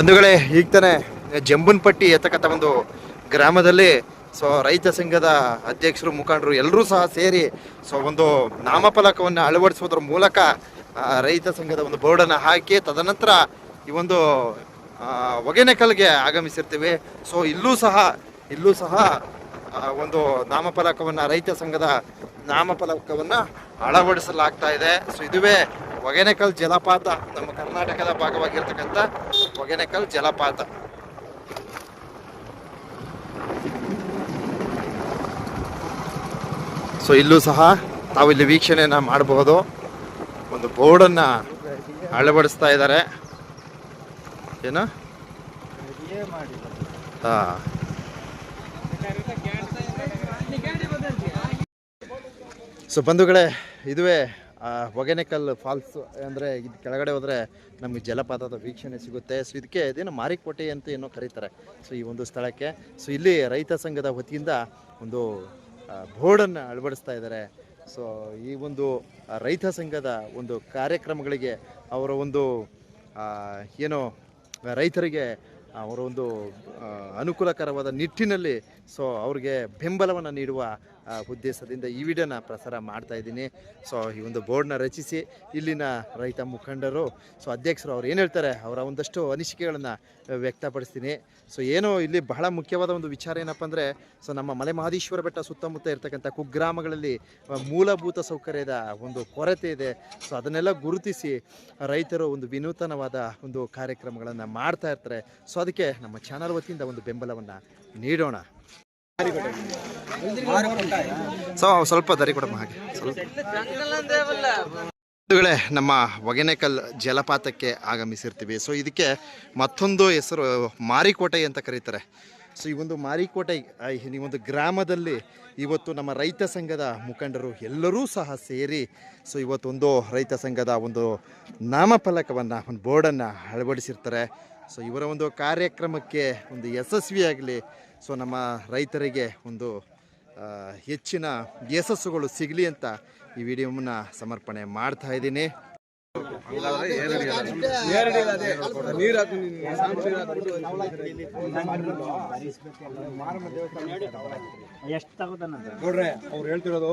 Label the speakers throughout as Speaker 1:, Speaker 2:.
Speaker 1: ಬಂಧುಗಳೇ, ಈಗ ತಾನೆ ಜಂಬನ್ಪಟ್ಟಿ ಎತ್ತಕ್ಕಂಥ ಒಂದು ಗ್ರಾಮದಲ್ಲಿ ಸೊ ರೈತ ಸಂಘದ ಅಧ್ಯಕ್ಷರು, ಮುಖಂಡರು ಎಲ್ಲರೂ ಸಹ ಸೇರಿ ಸೊ ಒಂದು ನಾಮಫಲಕವನ್ನು ಅಳವಡಿಸುವುದರ ಮೂಲಕ ರೈತ ಸಂಘದ ಒಂದು ಬೋರ್ಡನ್ನು ಹಾಕಿ, ತದನಂತರ ಈ ಒಂದು ಹೊಗೆನೆಕಲ್ಗೆ ಆಗಮಿಸಿರ್ತೀವಿ. ಸೊ ಇಲ್ಲೂ ಸಹ ಇಲ್ಲೂ ಸಹ ಒಂದು ನಾಮಫಲಕವನ್ನು, ರೈತ ಸಂಘದ ನಾಮಫಲಕವನ್ನು ಅಳವಡಿಸಲಾಗ್ತಾ ಇದೆ. ಸೊ ಇದುವೇ ಹೊಗೆನಕಲ್ ಜಲಪಾತ, ನಮ್ಮ ಕರ್ನಾಟಕದ ಭಾಗವಾಗಿರ್ತಕ್ಕಂಥ ಹೊಗೆನೆಕಲ್ ಜಲಪಾತ. ಸೊ ಇಲ್ಲೂ ಸಹ ನಾವು ಇಲ್ಲಿ ವೀಕ್ಷಣೆಯನ್ನ ಮಾಡಬಹುದು ಒಂದು ಬೋರ್ಡನ್ನ ಅಳವಡಿಸ್ತಾ ಇದ್ದಾರೆ. ಏನು? ಸೊ ಬಂಧುಗಳೇ, ಇದುವೇ ಹೊಗೆನೆಕಲ್ ಫಾಲ್ಸ್ ಅಂದರೆ ಇದು ಕೆಳಗಡೆ ಹೋದರೆ ನಮಗೆ ಜಲಪಾತದ ವೀಕ್ಷಣೆ ಸಿಗುತ್ತೆ. ಸೊ ಇದಕ್ಕೆ ಇದೇನು ಮಾರಿಕೋಟೆ ಅಂತ ಏನೋ ಕರೀತಾರೆ. ಸೊ ಈ ಒಂದು ಸ್ಥಳಕ್ಕೆ. ಸೊ ಇಲ್ಲಿ ರೈತ ಸಂಘದ ವತಿಯಿಂದ ಒಂದು ಬೋರ್ಡನ್ನು ಅಳವಡಿಸ್ತಾ ಇದ್ದಾರೆ. ಸೊ ಈ ಒಂದು ರೈತ ಸಂಘದ ಒಂದು ಕಾರ್ಯಕ್ರಮಗಳಿಗೆ ಅವರ ಒಂದು ಏನು, ರೈತರಿಗೆ ಅವರ ಒಂದು ಅನುಕೂಲಕರವಾದ ನಿಟ್ಟಿನಲ್ಲಿ ಸೊ ಅವ್ರಿಗೆ ಬೆಂಬಲವನ್ನು ನೀಡುವ ಉದ್ದೇಶದಿಂದ ಈ ವಿಡಿಯೋನ ಪ್ರಸಾರ ಮಾಡ್ತಾ ಇದ್ದೀನಿ. ಸೊ ಈ ಒಂದು ಬೋರ್ಡ್ನ ರಚಿಸಿ ಇಲ್ಲಿನ ರೈತ ಮುಖಂಡರು, ಸೊ ಅಧ್ಯಕ್ಷರು ಅವ್ರು ಏನು ಹೇಳ್ತಾರೆ ಅವರ ಒಂದಷ್ಟು ಅನಿಸಿಕೆಗಳನ್ನು ವ್ಯಕ್ತಪಡಿಸ್ತೀನಿ. ಸೊ ಏನು ಇಲ್ಲಿ ಬಹಳ ಮುಖ್ಯವಾದ ಒಂದು ವಿಚಾರ ಏನಪ್ಪ ಅಂದರೆ, ಸೊ ನಮ್ಮ ಮಲೆ ಮಹದೇಶ್ವರ ಬೆಟ್ಟ ಸುತ್ತಮುತ್ತ ಇರತಕ್ಕಂಥ ಕುಗ್ರಾಮಗಳಲ್ಲಿ ಮೂಲಭೂತ ಸೌಕರ್ಯದ ಒಂದು ಕೊರತೆ ಇದೆ. ಸೊ ಅದನ್ನೆಲ್ಲ ಗುರುತಿಸಿ ರೈತರು ಒಂದು ವಿನೂತನವಾದ ಒಂದು ಕಾರ್ಯಕ್ರಮಗಳನ್ನು ಮಾಡ್ತಾ ಇರ್ತಾರೆ. ಸೊ ಅದಕ್ಕೆ ನಮ್ಮ ಚಾನಲ್ ವತಿಯಿಂದ ಒಂದು ಬೆಂಬಲವನ್ನು ನೀಡೋಣ. ಸೊ ಸ್ವಲ್ಪ ದರಿ ಕೊಡಮ್ಮ ಹಾಗೆ. ಸ್ವಲ್ಪ. ನಮ್ಮ ಒಗೆನೆಕಲ್ ಜಲಪಾತಕ್ಕೆ ಆಗಮಿಸಿರ್ತೀವಿ. ಸೊ ಇದಕ್ಕೆ ಮತ್ತೊಂದು ಹೆಸರು, ಮಾರಿಕೋಟೆ ಅಂತ ಕರೀತಾರೆ. ಸೊ ಈ ಒಂದು ಮಾರಿಕೋಟೆ ಈ ಒಂದು ಗ್ರಾಮದಲ್ಲಿ ಇವತ್ತು ನಮ್ಮ ರೈತ ಸಂಘದ ಮುಖಂಡರು ಎಲ್ಲರೂ ಸಹ ಸೇರಿ ಸೊ ಇವತ್ತೊಂದು ರೈತ ಸಂಘದ ಒಂದು ನಾಮಫಲಕವನ್ನು, ಒಂದು ಬೋರ್ಡನ್ನು ಅಳವಡಿಸಿರ್ತಾರೆ. ಸೊ ಇವರ ಒಂದು ಕಾರ್ಯಕ್ರಮಕ್ಕೆ ಒಂದು ಯಶಸ್ವಿಯಾಗಲಿ. ಸೊ ನಮ್ಮ ರೈತರಿಗೆ ಒಂದು ಹೆಚ್ಚಿನ ಯಶಸ್ಸುಗಳು ಸಿಗಲಿ ಅಂತ ಈ ವಿಡಿಯೋವನ್ನು ಸಮರ್ಪಣೆ ಮಾಡ್ತಾ ಇದ್ದೀನಿ.
Speaker 2: ಎಷ್ಟು ತಗೋತಾನೆ
Speaker 3: ನೋಡ್ರೆ ಅವ್ರು ಹೇಳ್ತಿರೋದು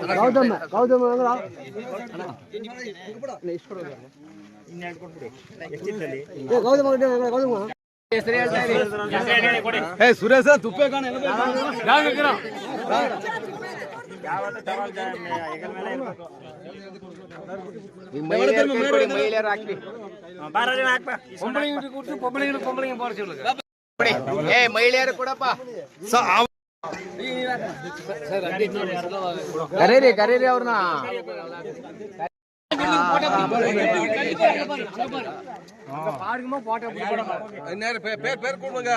Speaker 3: ಅವ್ರ ಗೌತಮ್ ಘೋಷಣೆ ಕೊಡು. ಒಂದು ಮೂಟೆ ಮಹಿಳೆಯರು ಘೋಷಣೆ
Speaker 1: பொம்பளைங்க கூட்டு
Speaker 3: பொம்பளைங்க பொம்பளைங்க போற சொல்லுங்க.
Speaker 2: ஏய் மயிலேற
Speaker 1: கூடப்பா. கரேரி
Speaker 2: கரேரி அவர்னா. பாடுங்கமா
Speaker 3: பேர் பேர் கூடுங்க